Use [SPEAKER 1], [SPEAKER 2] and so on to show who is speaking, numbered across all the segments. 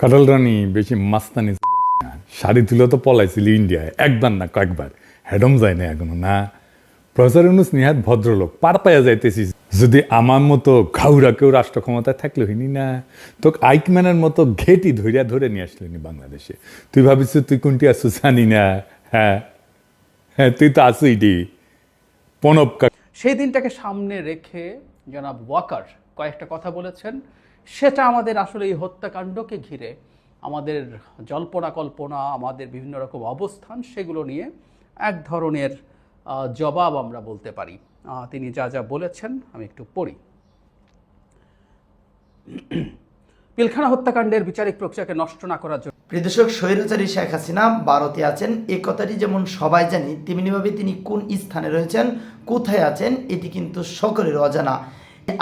[SPEAKER 1] কাটাল রানী বেশি মাস্তানি শাড়ি তুলে তো পলাইছিল ইন্ডিয়ায়, একবার না কয়েকবার। হেডম যায় না এখনও, না? প্রফেসর ইউনুস নিহাত ভদ্রলোক, পার পাইয়া যাইতেছিস যদি আমার মতো ঘাউরা কেউ রাষ্ট্র ক্ষমতায় থাকলে হইনি না? তোকে আইকম্যানের মতো ঘেটি ধরিয়া ধরে নিয়ে আসলেনি বাংলাদেশে। তুই ভাবিস তুই কোনটি আসু জানি না। হ্যাঁ হ্যাঁ তুই তো আসুই ডি প্রণব
[SPEAKER 2] সেই দিনটাকে সামনে রেখে জনাব ওয়াকার কয়েকটা কথা বলেছেন। সেটা আমাদের আসলে এই হত্যাকাণ্ডকে ঘিরে, আমাদের জল্পনা কল্পনা আমাদের বিভিন্ন রকম অবস্থান, সেগুলো নিয়ে এক ধরনের জবাব আমরা বলতে পারি। তিনি যা যা বলেছেন আমি একটু পড়ি। পিলখানা হত্যাকাণ্ডের বিচারিক প্রক্রিয়াকে নষ্ট না করার জন্য
[SPEAKER 3] প্রিয় দর্শক, স্বৈরাচারী শেখ হাসিনা ভারতে আছেন। এ কথাটি যেমন সবাই জানি, তেমনিভাবে তিনি কোন স্থানে রয়েছেন, কোথায় আছেন, এটি কিন্তু সকলের অজানা।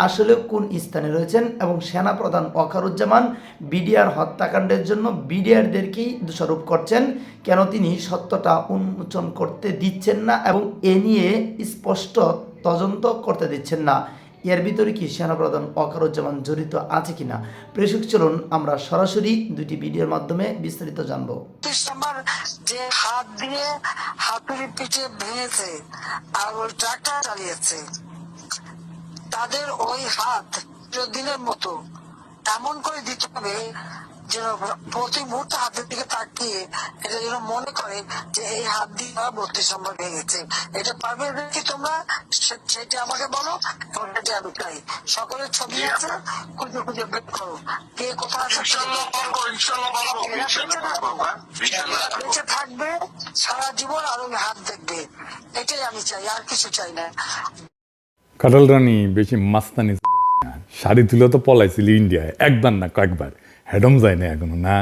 [SPEAKER 3] আসলে কোন স্থানে রয়েছেন এবং সেনাপ্রধান ওয়াকারুজ্জামান বিডিআর হত্যাকাণ্ডের জন্য বিডিআরদেরকেই দোষারোপ করছেন, কেন তিনি সত্যটা উন্মোচন করতে দিচ্ছেন না এবং এ নিয়ে স্পষ্ট তদন্ত করতে দিচ্ছেন না? এর ভিতরে কি সেনাপ্রধান ওয়াকারুজ্জামান জড়িত আছে কিনা? প্রেষক চলুন আমরা সরাসরি দুটি ভিডিওর মাধ্যমে বিস্তারিত জানব।
[SPEAKER 4] যে হাত দিয়ে হাতুড়ি পিঠে ভেঙেছে, আর ওই চালিয়েছে। তাদের ওই হাত দিনের মতো এমন করে দিতে হবে যেন প্রতি মুহূর্তে হাতের দিকে তাকিয়ে এটা যেন মনে করে যে এই হাত দিয়ে ওরা বত্রিশ নম্বর ভেঙেছে এটা পারবে কি তোমরা? সেটা আমাকে বলো ওটা আমি চাই। সকলের ছবি আছে খুঁজে খুঁজে বের করো। কে কোথায়
[SPEAKER 5] পারব হ্যাঁ?
[SPEAKER 4] বেঁচে থাকবে সারা জীবন আর ওই হাত দেখবে। এটাই আমি চাই আর কিছু চাই না।
[SPEAKER 1] কাটাল রানী বেশি মাস্তানি শাড়ি তুলে তো পলাইছিল ইন্ডিয়ায়, একবার না কয়েকবার। হেডম যায় না এখনও, না?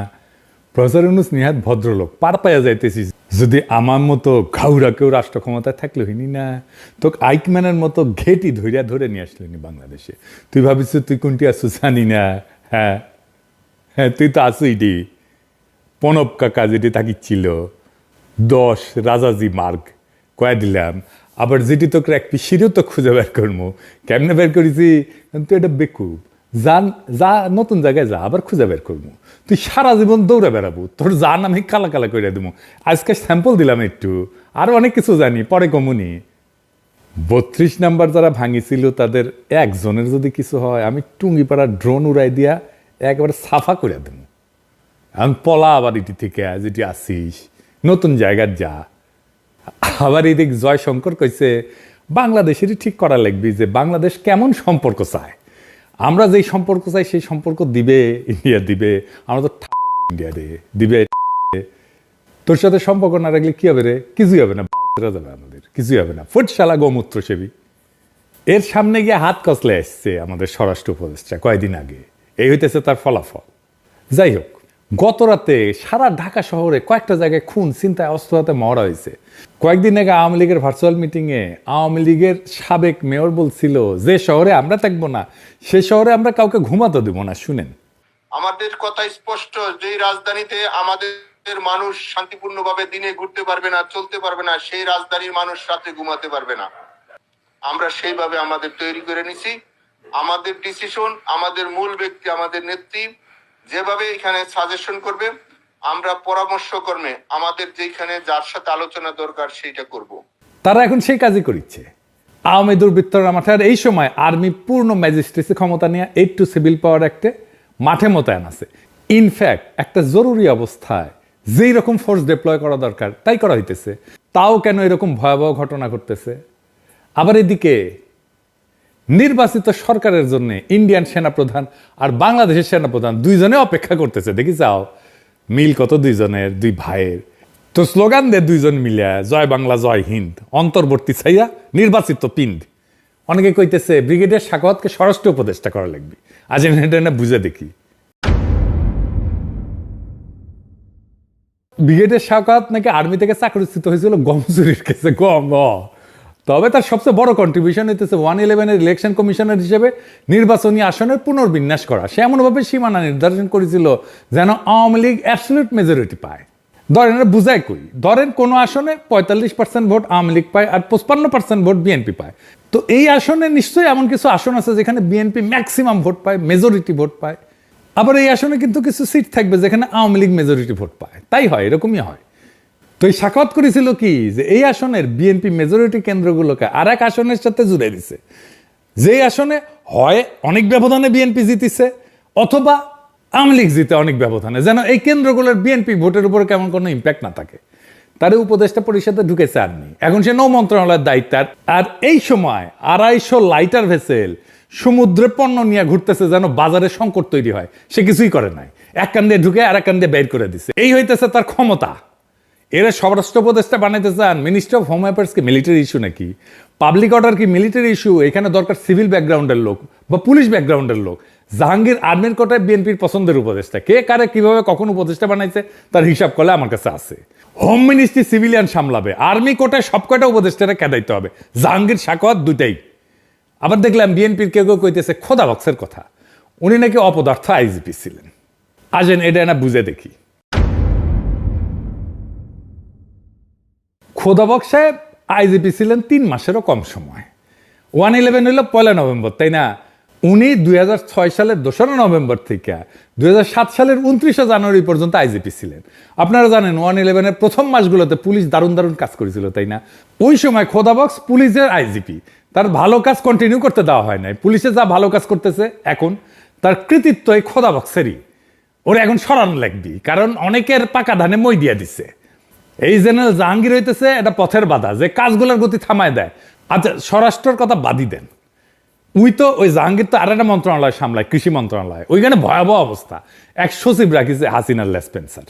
[SPEAKER 1] প্রফেসর ইউনুস নিহাত ভদ্রলোক, পার পাইয়া যাইতেছিস যদি আমার মতো ঘাউরা কেউ রাষ্ট্র ক্ষমতায় থাকলে হইনি না? তোকে আইকম্যানের মতো ঘেটি ধরিয়া ধরে নিয়ে আসলেনি বাংলাদেশে। তুই ভাবিস তুই কোনটি আসু জানি না হ্যাঁ? হ্যাঁ তুই তো আসুই ডি প্রণব কাকা যেটি তাকিচ্ছিল। দশ রাজাজি মার্গ, কয়ে দিলাম আবার যেটি তোকে এক পিসিরও তো খুঁজে বের করব কেমনে বের করেছি? তুই এটা বেকুব। যা যা, নতুন জায়গায় যা, আবার খুঁজে বের করব তুই সারা জীবন দৌড়ে বেড়াবো। তোর জান আমি কালা কালা করে দেবো আজকে স্যাম্পল দিলাম একটু। আরও অনেক কিছু জানি, পরে কমুনি বত্রিশ নাম্বার যারা ভাঙিছিল, তাদের একজনের যদি কিছু হয়, আমি টুঙ্গিপাড়া ড্রোন উড়াই দিয়া একবারে সাফা করে দেবো আমি পলা আবার এটি থেকে, যেটি আসিস, নতুন জায়গার যা। আবার এদিক জয়শঙ্কর কইছে, বাংলাদেশেরই ঠিক করা লাগবে যে বাংলাদেশ কেমন সম্পর্ক চায়। আমরা যেই সম্পর্ক চাই, সেই সম্পর্ক দিবে ইন্ডিয়া দিবে, আমরা তো ইন্ডিয়া রে দিবে তোর সাথে সম্পর্ক না রাখলে কি হবে রে? কিছুই হবে না যাবে আমাদের, কিছুই হবে না। ফুটশালা গোমূত্র সেবী এর সামনে গিয়ে হাত কসলে এসছে আমাদের স্বরাষ্ট্র উপদেষ্টা কয়েকদিন আগে। এই হইতেছে তার ফলাফল। যাই হোক গত রাতে সারা ঢাকা শহরে কয়েকটা জায়গায় খুন চিন্তায় অস্ত্র হাতে মরা হয়েছে। কয়েকদিন আগে আওয়ামী লীগের ভার্চুয়াল মিটিংয়ে আওয়ামী লীগের সাবেক মেয়র বলছিল, যে শহরে আমরা থাকব না, সে শহরে আমরা কাউকে ঘুমাতে দেবো না। শুনেন।
[SPEAKER 5] আমাদের কথা স্পষ্ট যে রাজধানীতে আমাদের মানুষ শান্তিপূর্ণভাবে দিনে ঘুরতে পারবে না, চলতে পারবে না, সেই রাজধানীর মানুষ রাতে ঘুমাতে পারবে না। আমরা সেইভাবে আমাদের তৈরি করে নিছি। আমাদের ডিসিশন আমাদের মূল ব্যক্তি, আমাদের নেত্রী যেভাবে এখানে সাজেশন করবে, আমরা পরামর্শ কর্মে আমাদের যেখানে যার সাথে আলোচনা দরকার সেইটা করব।
[SPEAKER 1] তারা এখন সেই কাজই করিচ্ছে। আওয়ামী দুর্বৃত্তরা মাঠের এই সময় আর্মি পূর্ণ ম্যাজিস্ট্রেসি ক্ষমতা নিয়ে এইট টু সিভিল পাওয়ার অ্যাক্টে মাঠে মোতায়েন আছে। ইনফ্যাক্ট একটা জরুরি অবস্থায় যেই রকম ফোর্স ডিপ্লয় করা দরকার, তাই করা হইতেছে। তাও কেন এরকম ভয়াবহ ঘটনা ঘটতেছে? আবার এদিকে নির্বাচিত সরকারের জন্য ইন্ডিয়ান সেনাপ্রধান আর বাংলাদেশের সেনাপ্রধান দুইজনে অপেক্ষা করতেছে। দেখি যাও, মিল কত দুইজনের, দুই ভাইয়ের? তো স্লোগান দে দুইজন মিলিয়া, জয় বাংলা, জয় হিন্দ। অন্তর্বর্তী ছাইয়া নির্বাচিত পিন্ড অনেকে কইতেছে ব্রিগেডিয়ার সাকওয়াতকে স্বরাষ্ট্র উপদেষ্টা করা লাগবে। আজ এটা বুঝে দেখি। ব্রিগেডিয়ার সাকওয়াত নাকি আর্মি থেকে চাকরিচ্যুত হয়েছিল? গম চুরির কেসে গম। তবে তার সবচেয়ে বড় কন্ট্রিবিউশন হইতেছে ওয়ান ইলেভেনের ইলেকশন কমিশনার হিসেবে নির্বাচনী আসনের পুনর্বিন্যাস করা। সে এমনভাবে সীমানা নির্ধারণ করেছিল যেন আওয়ামী লীগ অ্যাবসলিউট মেজরিটি পায়। ধরেন এটা বুঝায় কই? ধরেন, কোনো আসনে পঁয়তাল্লিশ পার্সেন্ট ভোট আওয়ামী লীগ পায় আর পঁচপান্ন পার্সেন্ট ভোট বিএনপি পায়। তো এই আসনে নিশ্চয়ই এমন কিছু আসন আছে যেখানে বিএনপি ম্যাক্সিমাম ভোট পায় মেজরিটি ভোট পায়। আবার এই আসনে কিন্তু কিছু সিট থাকবে যেখানে আওয়ামী লীগ মেজরিটি ভোট পায়। তাই হয়, এরকমই হয়। তো সাক্ষাৎ করেছিল কি? যে এই আসনের বিএনপি মেজরিটি কেন্দ্রগুলোকে আর এক আসনের সাথে জুড়ে দিছে। যে আসনে হয় অনেক ব্যবধানে বিএনপি জিতিছে, অথবা আওয়ামী লীগ জিতে অনেক ব্যবধানে। যেন এই কেন্দ্রগুলোর বিএনপি ভোটের উপর কেমন কোনো ইম্প্যাক্ট না থাকে। তার উপদেষ্টা পরিষদে ঢুকেছে আর্মি এখন সে নৌ মন্ত্রণালয়ের দায়িত্ব। আর- আর এই সময় আড়াইশো লাইটার ভেসেল সমুদ্রে পণ্য নিয়ে ঘুরতেছে যেন বাজারে সংকট তৈরি হয়। সে কিছুই করে নাই। এক কান দিয়ে ঢুকে আর এক কান দিয়ে বের করে দিছে। এই হইতেছে তার ক্ষমতা। এরা স্বরাষ্ট্র উপদেষ্টা বানাইতে চান। মিনিস্টার অফ হোম অ্যাফেয়ার্স কি মিলিটারি ইস্যু নাকি? পাবলিক অর্ডার কি মিলিটারি ইস্যু এখানে দরকার সিভিল ব্যাকগ্রাউন্ডের লোক বা পুলিশ ব্যাকগ্রাউন্ডের লোক। জাহাঙ্গীর আর্মির কোটায় বিএনপির পছন্দের উপদেষ্টা। কে, কারে, কীভাবে, কখন উপদেষ্টা বানাইছে, তার হিসাব করলে আমার কাছে আছে। হোম মিনিস্ট্রি সিভিলিয়ান সামলাবে। আর্মি কোটায় সব কয়টা উপদেষ্টারা কেদাইতে হবে। জাহাঙ্গীর, সাকওয়াত দুইটাই। আবার দেখলাম বিএনপির কেউ কেউ কইতেছে, খোদা বক্সের কথা। উনি নাকি অপদার্থ আইজিপি ছিলেন। আসেন, এটা না বুঝে দেখি। খোদাবক সাহেব আইজিপি ছিলেন তিন মাসেরও কম সময়। ওয়ান ইলেভেন হলো পয়লা নভেম্বর, তাই না? উনি দুই সালের দোসরা নভেম্বর থেকে দুই হাজার সাত সালের উনত্রিশে জানুয়ারি পর্যন্ত আইজিপি ছিলেন। আপনারা জানেন ওয়ান ইলেভেনের প্রথম মাসগুলোতে পুলিশ দারুণ দারুণ কাজ করেছিল, তাই না? ওই সময় খোদাবক্স পুলিশের আইজিপি। তার ভালো কাজ কন্টিনিউ করতে দেওয়া হয় নাই। পুলিশে যা ভালো কাজ করতেছে, এখন তার কৃতিত্ব এই খোদাবক্সেরই ওরা, এখন সরানো লাগবি, কারণ অনেকের পাকা ধানে মই দিয়ে দিছে। এই জেনারেল জাহাঙ্গীর হইতেছে, এটা পথের বাধা, যে কাজগুলোর গতি থামায় দেয়। আচ্ছা স্বরাষ্ট্রের কথা বাদই দেন। উই তো ওই জাহাঙ্গীর তো আর একটা মন্ত্রণালয় সামলায়, কৃষি মন্ত্রণালয়। ওইখানে ভয়াবহ অবস্থা। এক সচিব রাখিছে হাসিনার লেসপেন্সার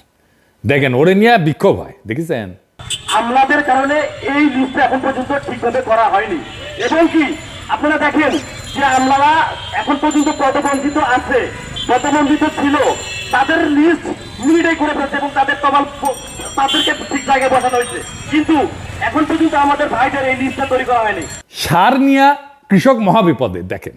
[SPEAKER 1] দেখেন, ওরে নিয়ে বিক্ষোভ হয়, দেখেছেন?
[SPEAKER 6] হামলাদের কারণে এই লিস্ট এখন পর্যন্ত ঠিকভাবে করা হয়নি। এবং কি, আপনারা দেখেন যে আমলারা এখন পর্যন্ত পদবঞ্চিত আছে, পদবঞ্চিত ছিল। তাদের লিস্ট মিনিটাই করে ফেলছে এবং তাদের তমাল প- তাদেরকে ঠিক জায়গায় বসানো হয়েছে। কিন্তু এখন পর্যন্ত আমাদের ভাইদের এই লিস্টটা তৈরি করা হয়নি।
[SPEAKER 1] সার নিয়া কৃষক মহাবিপদে, দেখেন।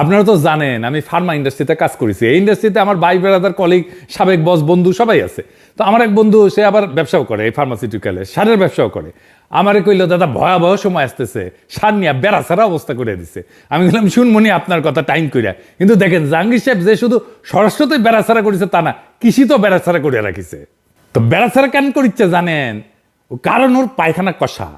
[SPEAKER 1] আপনারা তো জানেন, আমি ফার্মা ইন্ডাস্ট্রিতে কাজ করেছি। এই ইন্ডাস্ট্রিতে আমার ভাই বেড়াদার কলিগ সাবেক বস বন্ধু সবাই আছে। তো আমার এক বন্ধু, সে আবার ব্যবসাও করে এই ফার্মাসিউটিক্যালে সারের ব্যবসাও করে। আমারে কইলো, দাদা, ভয়াবহ সময় আসতেছে। সার নিয়ে বেড়াছাড়া অবস্থা করে দিছে। আমি বললাম, শুনমনি, আপনার কথা টাইম কইরা। কিন্তু দেখেন, জাহাঙ্গীর সাহেব যে শুধু সরস্বতী বেড়াছাড়া করেছে তা না কৃষি তো বেড়াছাড়া করে রাখিছে। তো বেড়াছাড়া কেন করিচ্ছে জানেন? কারণ ওর পায়খানা কষা।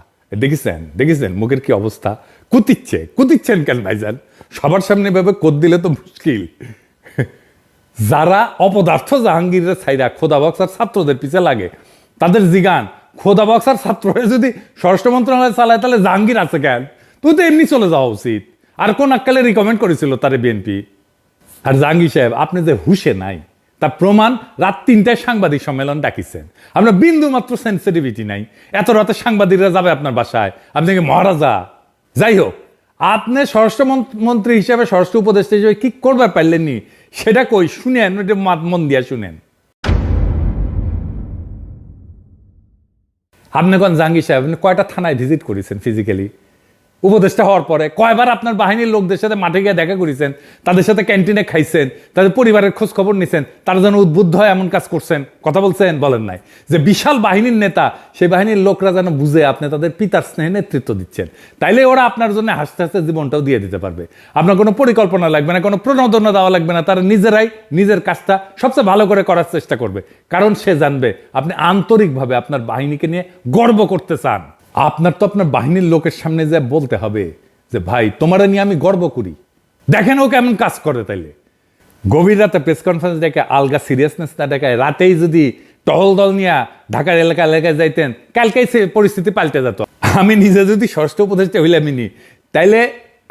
[SPEAKER 1] দেখেছেন? দেখেছেন? মুখের কি অবস্থা? কুতিচ্ছে। কুতিচ্ছেন কেন ভাইজান? সবার সামনে ভাবে কোদ দিলে তো মুশকিল। যারা অপদার্থ জাহাঙ্গীরের ছাইরা খোদা বক্সার ছাত্রদের পিছে লাগে, তাদের জিগান, খোদা বক্সার ছাত্র হয়ে যদি স্বরাষ্ট্র মন্ত্রণালয় চালায়, তাহলে জাহাঙ্গীর আছে কেন? তুই তো এমনি চলে যাওয়া উচিত। আর কোন আক্কালে রিকমেন্ড করেছিল তারে বিএনপি? আর জাহাঙ্গীর সাহেব, আপনি যে হুশে নাই তার প্রমাণ রাত তিনটায় সাংবাদিক সম্মেলন ডাকিছেন। আপনার বিন্দু মাত্র সেন্সিটিভিটি নাই। এত রাতে সাংবাদিকরা যাবে আপনার বাসায়। আপনি কি মহারাজা? যাই হোক, আপনি স্বরাষ্ট্র মন্ত- মন্ত্রী হিসেবে, স্বরাষ্ট্র উপদেষ্টা হিসেবে কি করবার পারলেননি? সেটা কই? শুনেন ওটা মন দিয়া শুনেন। আপনি কোন জাহাঙ্গীর সাহেব, আপনি কয়টা থানায় ভিজিট করেছেন ফিজিক্যালি উপদেষ্টা হওয়ার পরে কয়বার আপনার বাহিনীর লোকদের সাথে মাঠে গিয়ে দেখা করেছেন, তাদের সাথে ক্যান্টিনে খাইছেন, তাদের পরিবারের খোঁজ খবর নিছেন, তারা যেন উদ্বুদ্ধ হয় এমন কাজ করছেন, কথা বলছেন, বলেন নাই। যে বিশাল বাহিনীর নেতা, সেই বাহিনীর লোকরা যেন বুঝে আপনি তাদের পিতার স্নেহে নেতৃত্ব দিচ্ছেন। তাইলে ওরা আপনার জন্য হাসতে হাসতে জীবনটাও দিয়ে দিতে পারবে। আপনার কোনো পরিকল্পনা লাগবে না, কোনো প্রণোদনা দেওয়া লাগবে না, তারা নিজেরাই নিজের কাজটা সবচেয়ে ভালো করে করার চেষ্টা করবে। কারণ সে জানবে, আপনি আন্তরিকভাবে আপনার বাহিনীকে নিয়ে গর্ব করতে চান। আপনার তো আপনার বাহিনীর লোকের সামনে যে বলতে হবে যে, ভাই, তোমারা নিয়ে আমি গর্ব করি। দেখেন ও কেমন কাজ করে তাইলে। গভীর রাতে প্রেস কনফারেন্স ডেকে আলগা সিরিয়াসনেস না দেখায়, রাতেই যদি টহল দল নিয়ে ঢাকার এলাকা এলাকায় যাইতেন, কালকেই সে পরিস্থিতি পাল্টে যেত। আমি নিজে যদি ষষ্ঠ উপদেষ্টা হইলাম নি তাইলে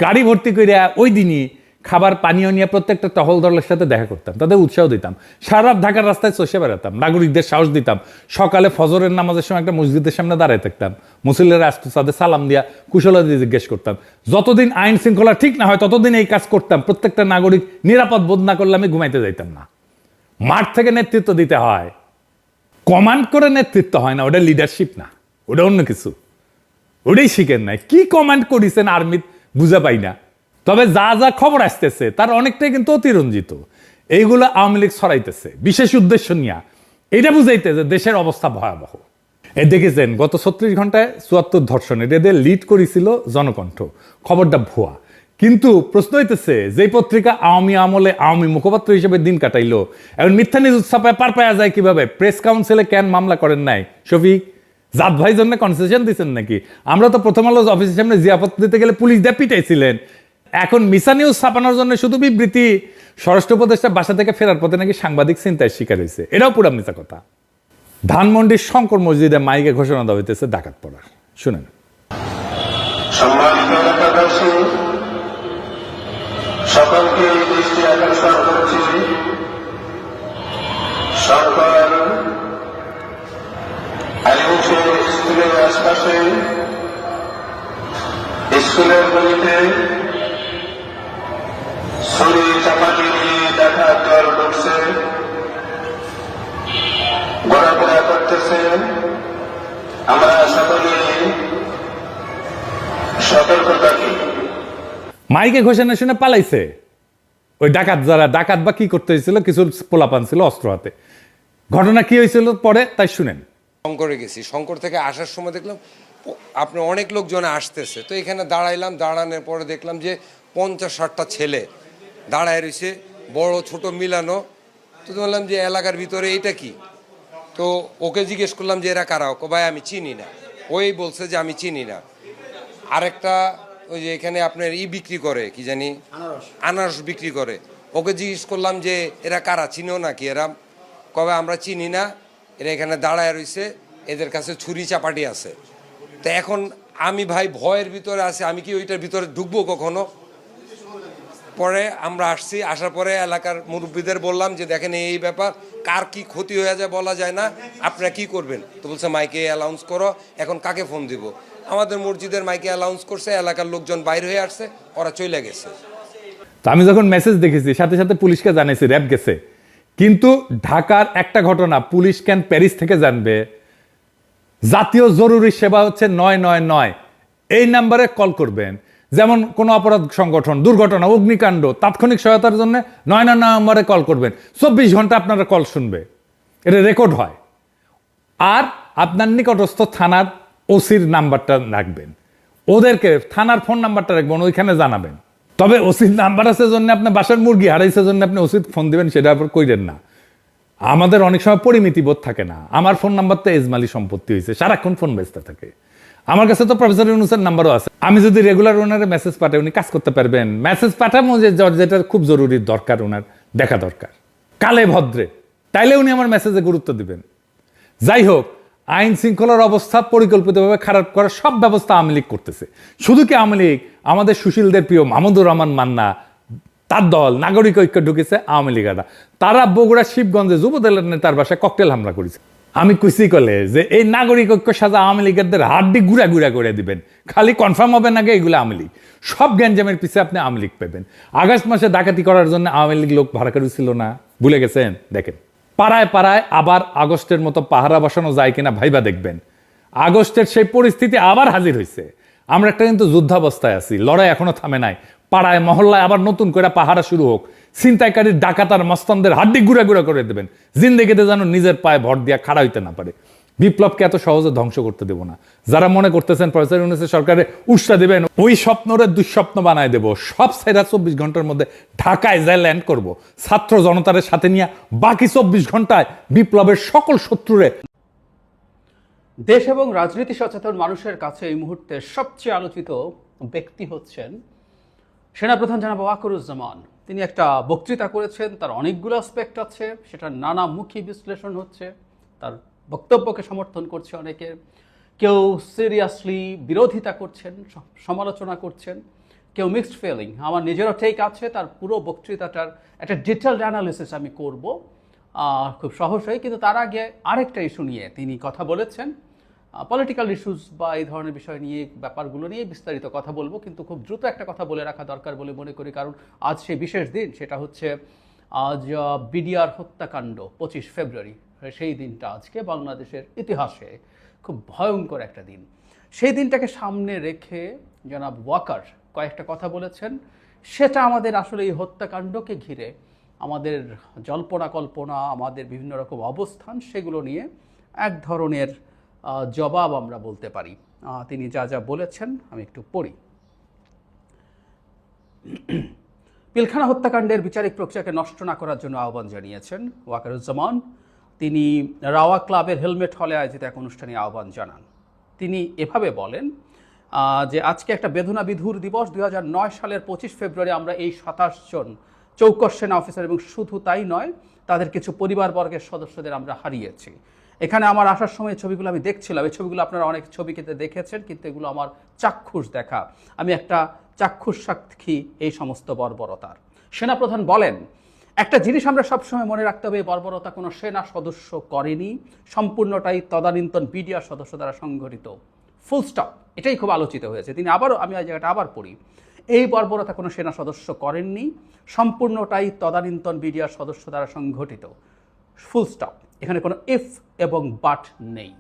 [SPEAKER 1] গাড়ি ভর্তি করিয়া ওই দিনই খাবার, পানীয় নিয়ে প্রত্যেকটা টহল দলের সাথে দেখা করতাম, তাদের উৎসাহ দিতাম। সারা ঢাকার রাস্তায় চষে বেড়াতাম, নাগরিকদের সাহস দিতাম। সকালে ফজরের নামাজের সময় একটা মসজিদের সামনে দাঁড়ায় থাকতাম। মুসল্লিরা আসতো তাদের সালাম দিয়া, কুশলাদি জিজ্ঞেস করতাম, যতদিন আইন শৃঙ্খলা ঠিক না হয়, ততদিন এই কাজ করতাম, প্রত্যেকটা নাগরিক নিরাপদ বোধ না করলে আমি ঘুমাইতে যাইতাম না। মাঠ থেকে নেতৃত্ব দিতে হয়, কমান্ড করে নেতৃত্ব হয় না, ওটা লিডারশিপ না, ওটা অন্য কিছু। ওটাই শিখেন নাই। কি কমান্ড করেছেন আর্মি বুঝা পাই না। তবে যা যা খবর আসতেছে, তার অনেকটাই কিন্তু অতিরঞ্জিত। এইগুলো আওয়ামী লীগ ছড়াইতেছে, বিশেষ উদ্দেশ্য নিয়ে। এটা বুঝাইতে যে দেশের অবস্থা ভয়াবহ। এ দেখেছেন, গত ছত্রিশ ঘন্টায় চুয়াত্তর ধর্ষণ। এটা দিয়ে লিড করেছিল জনকণ্ঠ, খবরটা ভুয়া। কিন্তু প্রশ্ন হইতেছে যে পত্রিকা আওয়ামী আমলে আওয়ামী মুখপাত্র হিসেবে দিন কাটাইলো এখন মিথ্যা নিউজ ছাপায় পার পাওয়া যায় কীভাবে? প্রেস কাউন্সিলে কেন মামলা করেন নাই? শফিক, জাত ভাই জন্য কনসেশন দিচ্ছেন নাকি? আমরা তো প্রথম আলো অফিসের সামনে জিয়াপত দিতে গেলে পুলিশ দিয়ে পিটাইছিলেন। এখন মিসা নিউজ ছাপানোর জন্য শুধু বিবৃতি, স্বরাষ্ট্র উপদেষ্টা বাসা থেকে ফেরার পথে নাকি সাংবাদিক চিন্তায় শিকার হয়েছে। এটাও পুরা মিথ্যা কথা। ধানমন্ডির শঙ্কর মসজিদে মাইকে ঘোষণা দেওয়া হইতেছে ডাকাত পড়ার। শুনেন।
[SPEAKER 7] সকলকে দৃষ্টি আকর্ষণ করছি। সরকার স্কুলের আশপাশে, স্কুলের গলিতে ছুরি চাপাটি দিয়ে দেখা দল করছে ঘোরাফেরা করতেছে। আমরা সকলেই সতর্ক থাকি
[SPEAKER 1] মাইকে ঘোষণা শুনে পালাইছে। ওই ডাকাত যারা ডাকাত বা কি করতে হয়েছিল কিছু পোলাপান ছিল অস্ত্র হাতে। ঘটনা কি হয়েছিল পরে তাই শুনেন।
[SPEAKER 8] শঙ্করে গেছি। শঙ্কর থেকে আসার সময় দেখলাম প- আপনি অনেক লোকজন আসতেছে। তো এখানে দাঁড়াইলাম দাঁড়ানোর পরে দেখলাম যে পঞ্চাশ ষাটটা ছেলে দাঁড়ায় রয়েছে বড় ছোট মিলানো। তো বললাম যে এলাকার ভিতরে এটা কি? তো ওকে জিজ্ঞেস করলাম যে এরা কারা? ও ভাই আমি চিনি না। ওই বলছে যে আমি চিনি না। আরেকটা ওই যে এখানে আপনার ই বিক্রি করে কি জানি? আনারস। বিক্রি করে। ওকে জিজ্ঞেস করলাম যে এরা কারা? চিনো নাকি এরা? কবে আমরা চিনি না। এরা এখানে দাঁড়ায় রইছে এদের কাছে ছুরি চাপাটি আছে। তো এখন আমি ভাই ভয়ের ভিতরে আছি আমি কি ওইটার ভিতরে ঢুকবো কখনো? পরে আমরা আসছি, আসার পরে এলাকার মুরব্বীদের বললাম যে, দেখেন এই ব্যাপার, কার কি ক্ষতি হয়ে যায় বলা যায় না, আপনারা কি করবেন? তো বলছে, মাইকে অ্যালাউন্স করো, এখন কাকে ফোন দিব? আমাদের মসজিদের মাইকে অ্যালাউন্স করছে, এলাকার লোকজন বাইরে হয়ে আসছে, ওরা চলে গেছে।
[SPEAKER 1] তো আমি যখন মেসেজ দেখেছি, সাথে সাথে পুলিশকে জানিয়েছি র্যাব গেছে। কিন্তু ঢাকার একটা ঘটনা, পুলিশ ক্যান প্যারিস থেকে জানবে? জাতীয় জরুরি সেবা হচ্ছে নয় নয় নয়। এই নাম্বারে কল করবেন। যেমন কোনো অপরাধ সংগঠন, দুর্ঘটনা, অগ্নিকাণ্ড, তাৎক্ষণিক সহায়তার জন্য নয় নয় নম্বরে কল করবেন। চব্বিশ ঘণ্টা আপনারা কল শুনবে। এটা রেকর্ড হয়। আর আপনার নিকটস্থ থানার ওসির নাম্বারটা রাখবেন। ওদেরকে থানার ফোন নাম্বারটা রাখবেন, ওইখানে জানাবেন। তবে ওসির নাম্বার আছে জন্য আপনার বাসার মুরগি হারাইছে জন্য আপনি ওসির ফোন দিবেন, সেটা আবার কইরেন না। আমাদের অনেক সময় পরিমিতি বোধ থাকে না। আমার ফোন নাম্বার তো এজমালি সম্পত্তি হয়েছে সারাক্ষণ ফোন ব্যস্ত থাকে। আমার কাছে তো প্রফেসর ইউনুসের নাম্বারও আছে। আমি যদি রেগুলার ওনারে মেসেজ পাঠাই, উনি কাজ করতে পারবেন। মেসেজ পাঠাবো যে যেটা খুব জরুরি দরকার ওনার দেখা দরকার। কালে ভদ্রে। তাইলে উনি আমার মেসেজে গুরুত্ব দিবেন। যাই হোক, আইন শৃঙ্খলার অবস্থা পরিকল্পিতভাবে খারাপ করার সব ব্যবস্থা আওয়ামী লীগ করতেছে। শুধু কি আওয়ামী লীগ? আমাদের সুশীলদের প্রিয় মাহমুদুর রহমান মান্না, তার দল, নাগরিক ঐক্য ঢুকেছে আওয়ামী লীগারা তারা বগুড়া শিবগঞ্জে যুবদলের নেতার বাসায় ককটেল হামলা করেছে। আমি কুসি কলে যে এই নাগরিক ঐক্য সাজা আওয়ামী লীগেরদের হাড্ডি গুড়া গুড়া করে দিবেন। খালি কনফার্ম হবে না এগুলো আওয়ামী লীগ। সব গ্যাঞ্জামের পিছে আপনি আওয়ামী লীগ পাবেন। আগস্ট মাসে ডাকাতি করার জন্য আওয়ামী লীগ লোক ভাড়া করেছিল না। ভুলে গেছেন? দেখেন, পাড়ায় পাড়ায় আবার আগস্টের মতো পাহারা বসানো যায় কিনা ভাইবা দেখবেন। আগস্টের সেই পরিস্থিতি আবার হাজির হয়েছে আমরা একটা কিন্তু যুদ্ধাবস্থায় আছি, লড়াই এখনও থামে নাই। পাড়ায়, মহল্লায় আবার নতুন করে পাহারা শুরু হোক। ছিনতাইকারীর ডাকাতার মস্তানদের হাড্ডি গুড়া গুড়া করে দেবেন। জিন্দেগিতে যেন নিজের পায়ে ভর দিয়া খাড়া হইতে না পারে। বিপ্লবকে এত সহজে ধ্বংস করতে দেব না। যারা মনে করতেছেন প্রফেসর ইউনুসের সরকারে উৎসাহ দেবেন, ওই স্বপ্নরে দুঃস্বপ্ন বানায় দেব। সব সেরা চব্বিশ ঘণ্টার মধ্যে ঢাকায় যায় ল্যান্ড করব, ছাত্র জনতার সাথে নিয়ে বাকি চব্বিশ ঘন্টায় বিপ্লবের সকল শত্রুরে।
[SPEAKER 2] দেশ এবং রাজনীতি সচেতন মানুষের কাছে এই মুহূর্তে সবচেয়ে আলোচিত ব্যক্তি হচ্ছেন সেনাপ্রধান জনাব ওয়াকরুজ্জামান। তিনি একটা বক্তৃতা করেছেন, তার অনেকগুলো অ্যাসপেক্ট আছে সেটা নানামুখী বিশ্লেষণ হচ্ছে, তার বক্তব্যকে সমর্থন করছে অনেকে। কেউ সিরিয়াসলি বিরোধিতা করছেন সমালোচনা করছেন, কেউ মিক্সড ফিলিং আমার নিজেরও ঠিক আছে, তার পুরো বক্তৃতাটার একটা ডিটেলড অ্যানালিসিস আমি করব খুব সহজেই কিন্তু তার আগে আরেকটা ইস্যু নিয়ে তিনি কথা বলেছেন। পলিটিক্যাল ইস্যুস বা এই ধরনের বিষয় নিয়ে, ব্যাপারগুলো নিয়ে বিস্তারিত কথা বলব, কিন্তু খুব দ্রুত একটা কথা বলে রাখা দরকার বলে মনে করি, কারণ আজ সেই বিশেষ দিন, সেটা হচ্ছে আজ বিডিআর হত্যাকাণ্ড, পঁচিশ ফেব্রুয়ারি, সেই দিনটা আজকে বাংলাদেশের ইতিহাসে খুব ভয়ঙ্কর একটা দিন। সেই দিনটাকে সামনে রেখে জনাব ওয়াকার কয়েকটা কথা বলেছেন। সেটা আমাদের আসলে এই হত্যাকাণ্ডকে ঘিরে, আমাদের জল্পনা কল্পনা, আমাদের বিভিন্ন রকম অবস্থান, সেগুলো নিয়ে এক ধরনের জবাব আমরা বলতে পারি। তিনি যা যা বলেছেন, আমি একটু পড়ি। পিলখানা হত্যাকাণ্ডের বিচারিক প্রক্রিয়াকে নষ্ট না করার জন্য আহ্বান জানিয়েছেন ওয়াকারুজ্জামান। তিনি রাওয়া ক্লাবের হেলমেট হলে আয়োজিত এক অনুষ্ঠানে আহ্বান জানান। তিনি এভাবে বলেন যে আজকে একটা বেদনা বিধুর দিবস, দুই হাজার নয় সালের পঁচিশ ফেব্রুয়ারি আমরা এই সাতাশ জন চৌকস সেনা অফিসার এবং শুধু তাই নয়, তাদের কিছু পরিবারবর্গের সদস্যদের আমরা হারিয়েছি। এখানে আমার আসার সময় ছবিগুলো আমি দেখছিলাম। এই ছবিগুলো আপনারা অনেক ছবিকে দেখেছেন, কিন্তু এগুলো আমার চাক্ষুষ দেখা। আমি একটা চাক্ষুষ সাক্ষী এই সমস্ত বর্বরতার। সেনাপ্রধান বলেন, একটা জিনিস আমরা সবসময় মনে রাখতে হবে বর্বরতা কোনো সেনা সদস্য করেনি। সম্পূর্ণটাই তদানীন্তন বিডিআর সদস্য দ্বারা সংঘটিত। ফুল স্টপ এটাই খুব আলোচিত হয়েছে। তিনি আবারও, আমি এই জায়গাটা আবার পড়ি, এই বর্বরতা কোনো সেনা সদস্য করেননি, সম্পূর্ণটাই তদানীন্তন বিডিআর সদস্য দ্বারা সংঘটিত। ফুল স্টপ এখানে কোনো ইফ এবং বাট নেই।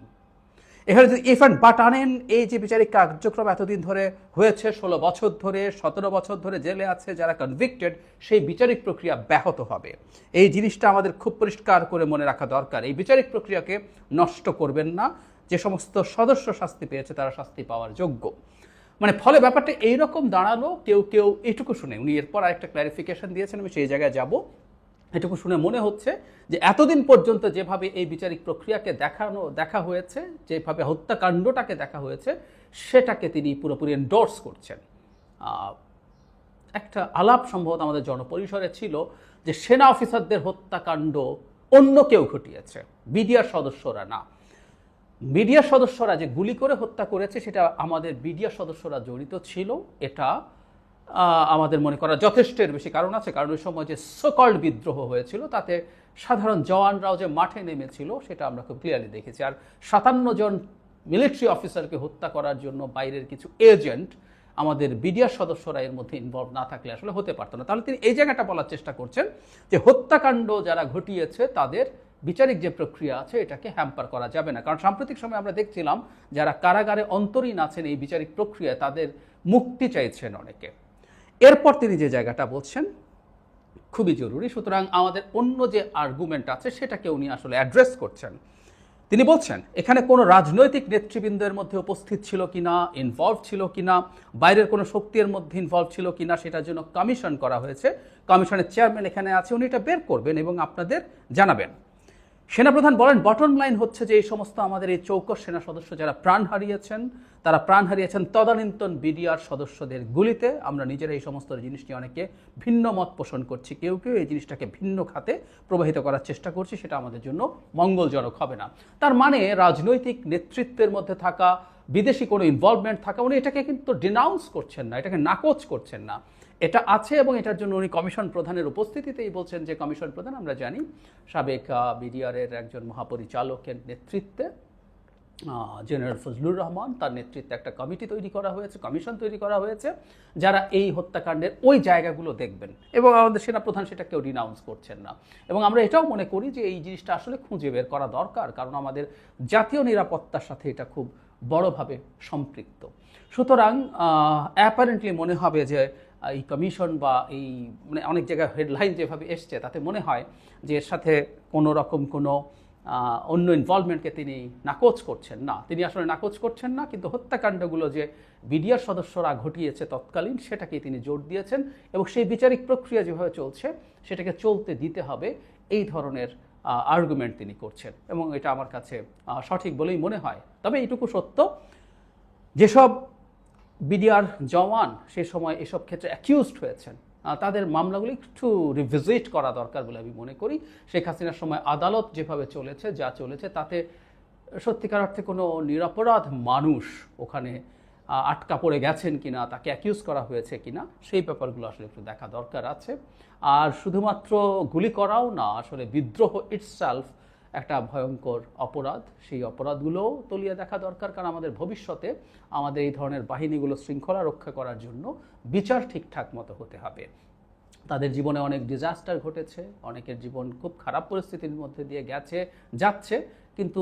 [SPEAKER 2] এখানে যদি ইফ অ্যান্ড বাট আনেন, এই যে বিচারিক কার্যক্রম এতদিন ধরে হয়েছে, ষোলো বছর ধরে, সতেরো বছর ধরে জেলে আছে, যারা কনভিক্টেড সেই বিচারিক প্রক্রিয়া ব্যাহত হবে। এই জিনিসটা আমাদের খুব পরিষ্কার করে মনে রাখা দরকার। এই বিচারিক প্রক্রিয়াকে নষ্ট করবেন না। যে সমস্ত সদস্য শাস্তি পেয়েছে, তারা শাস্তি পাওয়ার যোগ্য। মানে ফলে ব্যাপারটা এইরকম দাঁড়াল, কেউ কেউ এটুকু শুনে। উনি এরপর আরেকটা ক্ল্যারিফিকেশন দিয়েছেন, আমি সেই জায়গায় যাব। এটুকু শুনে মনে হচ্ছে যে এতদিন পর্যন্ত যেভাবে এই বিচারিক প্রক্রিয়াকে দেখানো, দেখা হয়েছে, যেভাবে হত্যাকাণ্ডটাকে দেখা হয়েছে, সেটাকে তিনি পুরোপুরি এন্ডোর্স করছেন। একটা আলাপ সম্ভবত আমাদের জনপরিসরে ছিল যে সেনা অফিসারদের হত্যাকাণ্ড অন্য কেউ ঘটিয়েছে বিডিআর সদস্যরা না। মিডিয়া সদস্যরা যে গুলি করে হত্যা করেছে, সেটা আমাদের মিডিয়া সদস্যরা জড়িত ছিল। এটা আমাদের মনে করা যথেষ্টের বেশি কারণ আছে। কারণ ওই সময় যে সকল্ড বিদ্রোহ হয়েছিল, তাতে সাধারণ জওয়ানরাও যে মাঠে নেমেছিল, সেটা আমরা খুব ক্লিয়ারলি দেখেছি। আর সাতান্ন জন মিলিটারি অফিসারকে হত্যা করার জন্য বাইরের কিছু এজেন্ট আমাদের বিডিআর সদস্যরা এর মধ্যে ইনভলভ না থাকলে আসলে হতে পারতো না। তাহলে তিনি এই জায়গাটা বলার চেষ্টা করছেন যে হত্যাকাণ্ড যারা ঘটিয়েছে, তাদের বিচারিক যে প্রক্রিয়া আছে, এটাকে হ্যাম্পার করা যাবে না। কারণ সাম্প্রতিক সময় আমরা দেখছিলাম, যারা কারাগারে অন্তরীণ আছেন এই বিচারিক প্রক্রিয়ায়, তাদের মুক্তি চাইছেন অনেকে। এরপর তিনি যে জায়গাটা বলছেন, খুবই জরুরি। সুতরাং আমাদের অন্য যে আর্গুমেন্ট আছে, সেটাকে উনি আসলে অ্যাড্রেস করছেন। তিনি বলছেন, এখানে কোনো রাজনৈতিক নেতৃবৃন্দের মধ্যে উপস্থিত ছিল কিনা ইনভলভ ছিল কিনা, বাইরের কোনো শক্তির মধ্যে ইনভলভ ছিল কিনা, সেটার জন্য কমিশন করা হয়েছে। কমিশনের চেয়ারম্যান এখানে আছে, উনি এটা বের করবেন এবং আপনাদের জানাবেন। সেনাপ্রধান বলেন বটন লাইন হচ্ছে যে এই সমস্ত আমাদের এই চৌকস সেনা সদস্য যারা প্রাণ হারিয়েছেন, তারা প্রাণ হারিয়েছেন তদানীন্তন বিডিআর সদস্যদের গুলিতে। আমরা নিজেরা এই সমস্ত জিনিসটি অনেকে ভিন্ন মত পোষণ করছি। কেউ কেউ এই জিনিসটাকে ভিন্ন খাতে প্রবাহিত করার চেষ্টা করছি, সেটা আমাদের জন্য মঙ্গলজনক হবে না। তার মানে রাজনৈতিক নেতৃত্বের মধ্যে থাকা বিদেশি কোনো ইনভলভমেন্ট থাকা উনি এটাকে কিন্তু ডিনাউন্স করছেন না, এটাকে নাকচ করছেন না। এটা আছে এবং এটার জন্য উনি কমিশন প্রধানের উপস্থিতিতেই বলছেন যে, কমিশন প্রধান, আমরা জানি। সাবেক বিডিআরের একজন মহাপরিচালকের নেতৃত্বে জেনারেল ফজলুর রহমান, তার নেতৃত্বে একটা কমিটি তৈরি করা হয়েছে, কমিশন তৈরি করা হয়েছে, যারা এই হত্যাকাণ্ডের ওই জায়গাগুলো দেখবেন। এবং আমাদের সেনাপ্রধান সেটা কেউ ডিনাউন্স করছেন না। এবং আমরা এটাও মনে করি যে, এই জিনিসটা আসলে খুঁজে বের করা দরকার, কারণ আমাদের জাতীয় নিরাপত্তার সাথে এটা খুব বড়ভাবে সম্পৃক্ত। সুতরাং অ্যাপারেন্টলি মনে হবে যে এই কমিশন বা এই মানে অনেক জায়গায় হেডলাইন যেভাবে এসছে, তাতে মনে হয় যে এর সাথে কোনো রকম কোনো অন্য ইনভলভমেন্টকে তিনি নাকচ করছেন না। তিনি আসলে নাকচ করছেন না, কিন্তু হত্যাকাণ্ডগুলো যে বিডিআর সদস্যরা ঘটিয়েছে তৎকালীন, সেটাকেই তিনি জোর দিয়েছেন এবং সেই বিচারিক প্রক্রিয়া যেভাবে চলছে, সেটাকে চলতে দিতে হবে, এই ধরনের আর্গুমেন্ট তিনি করছেন। এবং এটা আমার কাছে সঠিক বলেই মনে হয়। তবে এইটুকু সত্য, যেসব বিডিআর জওয়ান সে সময় এসব ক্ষেত্রে অ্যাকিউজড হয়েছেন তাদের মামলাগুলি একটু রিভিজিট করা দরকার বলে আমি মনে করি। শেখ হাসিনার সময় আদালত যেভাবে চলেছে, যা চলেছে, তাতে সত্যিকার অর্থে কোনো নিরপরাধ মানুষ ওখানে আটকা পড়ে গেছেন কিনা, তাকে অ্যাকিউজ করা হয়েছে কিনা, সেই ব্যাপারগুলো আসলে একটু দেখা দরকার আছে। আর শুধুমাত্র গুলি করাও না, আসলে বিদ্রোহ ইটসেলফ একটা ভয়ঙ্কর অপরাধ। সেই অপরাধগুলোও তলিয়ে দেখা দরকার, কারণ আমাদের ভবিষ্যতে আমাদের এই ধরনের বাহিনীগুলো শৃঙ্খলা রক্ষা করার জন্য বিচার ঠিকঠাক মতো হতে হবে। তাদের জীবনে অনেক ডিজাস্টার ঘটেছে, অনেকের জীবন খুব খারাপ পরিস্থিতির মধ্যে দিয়ে গেছে, যাচ্ছে, কিন্তু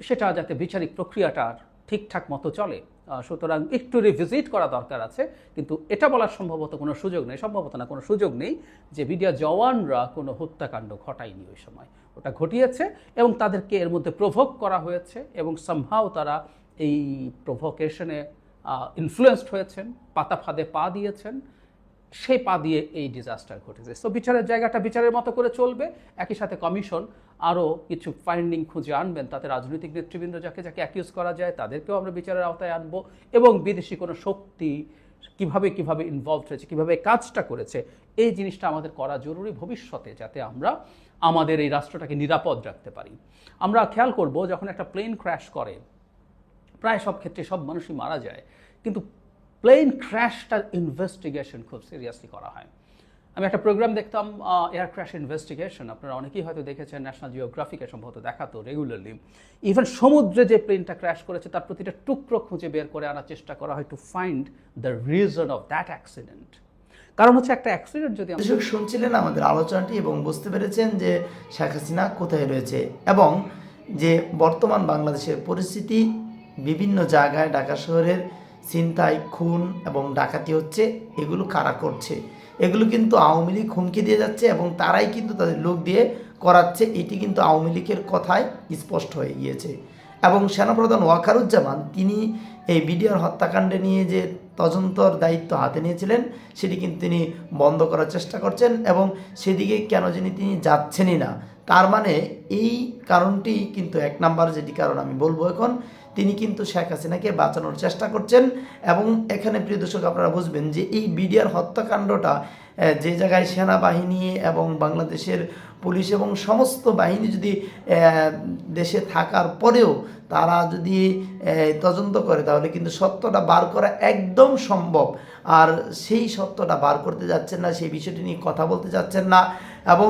[SPEAKER 2] সেটা যাতে বিচারিক প্রক্রিয়াটার ঠিকঠাক মতো চলে সুতরাং একটু রিভিজিট করা দরকার আছে, কিন্তু এটা বলার সম্ভবত কোনো সুযোগ নেই, সম্ভবত না, কোনো সুযোগ নেই যে বিডিয়া জওয়ানরা কোনো হত্যাকাণ্ড ঘটায়নি ওই সময়। ওটা ঘটিয়েছে এবং তাদেরকে এর মধ্যে প্রভোগ করা হয়েছে এবং সম্ভাও তারা এই প্রভোকেশনে ইনফ্লুয়েসড হয়েছেন, পাতা ফাঁদে পা দিয়েছেন। সেই পা দিয়ে এই ডিজাস্টার ঘটেছে। সো বিচারের জায়গাটা বিচারের মতো করে চলবে। একই সাথে কমিশন আরও কিছু ফাইন্ডিং খুঁজে আনবেন। তাতে রাজনৈতিক নেতৃবৃন্দ যাকে যাকে অ্যাকিউজ করা যায়, তাদেরকেও আমরা বিচারের আওতায় আনব এবং বিদেশি কোনো শক্তি কীভাবে কীভাবে ইনভলভ হয়েছে কীভাবে কাজটা করেছে, এই জিনিসটা আমাদের করা জরুরি ভবিষ্যতে যাতে আমরা আমাদের এই রাষ্ট্রটাকে নিরাপদ রাখতে পারি। আমরা খেয়াল করব যখন একটা প্লেন ক্র্যাশ করে, প্রায় সব ক্ষেত্রে সব মানুষই মারা যায়। কিন্তু প্লেন ক্র্যাশটার ইনভেস্টিগেশন খুব সিরিয়াসলি করা হয়। আমি একটা প্রোগ্রাম দেখতাম এয়ার ক্র্যাশ ইনভেস্টিগেশন আপনারা অনেকেই হয়তো দেখেছেন ন্যাশনাল জিওগ্রাফিকে সম্ভবত দেখাতো রেগুলারলি ইভেন সমুদ্রে যে প্লেনটা ক্র্যাশ করেছে, তার প্রতিটা টুকরো খুঁজে বের করে আনার চেষ্টা করা হয় to find the reason of that accident কারণ হচ্ছে একটা অ্যাক্সিডেন্ট যদি
[SPEAKER 3] দর্শক, শুনছিলেন আমাদের আলোচনাটি এবং বুঝতে পেরেছেন যে শেখ হাসিনা কোথায় রয়েছে এবং যে বর্তমান বাংলাদেশের পরিস্থিতি বিভিন্ন জায়গায়, ঢাকা শহরের ছিনতাই, খুন এবং ডাকাতি হচ্ছে, এগুলো কারা করছে? এগুলো কিন্তু আওয়ামী লীগ হুমকি দিয়ে যাচ্ছে এবং তারাই কিন্তু তাদের লোক দিয়ে করাচ্ছে। এটি কিন্তু আওয়ামী লীগের কথায় স্পষ্ট হয়ে গিয়েছে। এবং সেনাপ্রধান ওয়াকারুজ্জামান, তিনি এই বিডিআর হত্যাকাণ্ডে নিয়ে যে তদন্তর দায়িত্ব হাতে নিয়েছিলেন, সেটি কিন্তু তিনি বন্ধ করার চেষ্টা করছেন এবং সেদিকে কেন যিনি তিনি যাচ্ছেনই না। তার মানে এই কারণটি কিন্তু এক নাম্বার যেটি কারণ আমি বলব এখন, তিনি কিন্তু শেখ হাসিনাকে বাঁচানোর চেষ্টা করছেন এবং এখানে প্রিয় দর্শক আপনারা বুঝবেন যে এই বিডিআর হত্যাকাণ্ডটা যে জায়গায় সেনাবাহিনী এবং বাংলাদেশের পুলিশ এবং সমস্ত বাহিনী যদি দেশে থাকার পরেও তারা যদি তদন্ত করে, তাহলে কিন্তু সত্যটা বার করা একদম সম্ভব। আর সেই সত্যটা বার করতে যাচ্ছেন না, সেই বিষয়টি নিয়ে কথা বলতে যাচ্ছেন না। এবং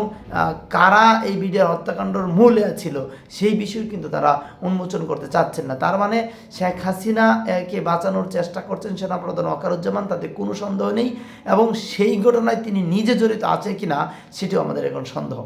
[SPEAKER 3] কারা এই বিডিআর হত্যাকাণ্ডর মূল ছিল সেই বিষয় কিন্তু তারা উন্মোচন করতে চাচ্ছেন না। তার মানে শেখ হাসিনা আহ, কে বাঁচানোর চেষ্টা করছেন সেনাপ্রধান ওয়াকারুজ্জামান তাতে কোনো সন্দেহ নেই এবং সেই ঘটনায় তিনি নিজে জড়িত আছে কিনা সেটিও আমাদের এখন সন্দেহ।